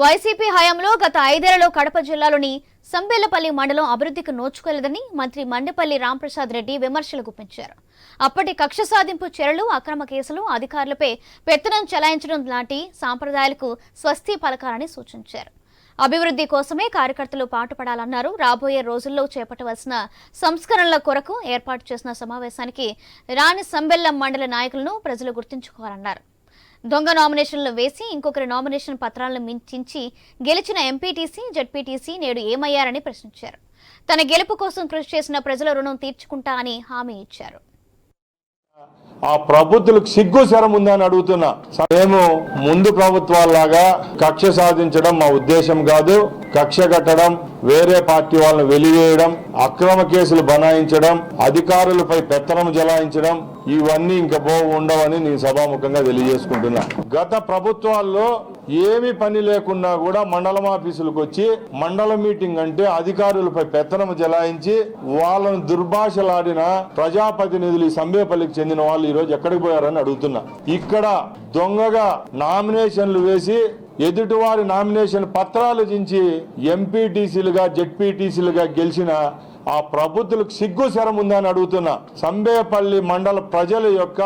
YCP హయాంలో గత ఐదేళ్ళలో కడప జిల్లాలోని సంబేలపల్లి మండలం అభివృద్ధికి నోచుకోలేదని మంత్రి మండపల్లి రాంప్రసాద్ రెడ్డి విమర్శలు గుప్పించారు. అప్పటి కక్ష సాధింపు చర్యలు అక్రమ కేసులు అధికారులపై పెత్తనం చెలాయించడం లాంటి సాంప్రదాయాలకు స్వస్తి పలకాలని సూచించారు. అభివృద్ధి కోసమే కార్యకర్తలు పాటుపడాలన్నారు. రాబోయే రోజుల్లో చేపట్టవలసిన సంస్కరణల కొరకు ఏర్పాటు చేసిన సమావేశానికి రాణి సంబెల్లం మండల నాయకులను ప్రజలు గుర్తుంచుకోవాలన్నారు. దొంగ నామినేషన్లు వేసి ఇంకొకరి నామినేషన్ పత్రాలను మించించి గెలిచిన ఎంపీటీసీ జడ్పీటీసీ నేడు ఏమయ్యారని ప్రశ్నించారు. తన గెలుపు కోసం కృషి చేసిన ప్రజల రుణం తీర్చుకుంటా అని హామీ ఇచ్చారు. ఆ ప్రభుత్వలకు సిగ్గు శరం ఉందని అడుగుతున్నా. మేము ముందు ప్రభుత్వాల్లాగా కక్ష సాధించడం మా ఉద్దేశం కాదు. కక్ష కట్టడం వేరే పార్టీ వాళ్ళని వెలివేయడం అక్రమ కేసులు బనాయించడం అధికారులపై పెత్తనం జలాయించడం ఇవన్నీ ఇంక బో ఉండవని నేను సభాముఖంగా తెలియజేసుకుంటున్నా. గత ప్రభుత్వాల్లో ఏమి పని లేకున్నా కూడా మండలం ఆఫీసులకు వచ్చి మండల మీటింగ్ అంటే అధికారులపై పెత్తనం జలాయించి వాళ్ళను దుర్భాషలాడిన ప్రజాప్రతినిధులు సంబేపల్లికి చెందిన వాళ్ళు ఈ రోజు ఎక్కడికి పోయారని అడుగుతున్నా. ఇక్కడ దొంగగా నామినేషన్లు వేసి ఎదుటివారి నామినేషన్ పత్రాలు దించి ఎంపీటీసీలుగా జెడ్పీటీసీలుగా గెలిచిన ఆ ప్రభుత్వలకు సిగ్గు శరం ఉందని అడుగుతున్నా. సంబేపల్లి మండల ప్రజల యొక్క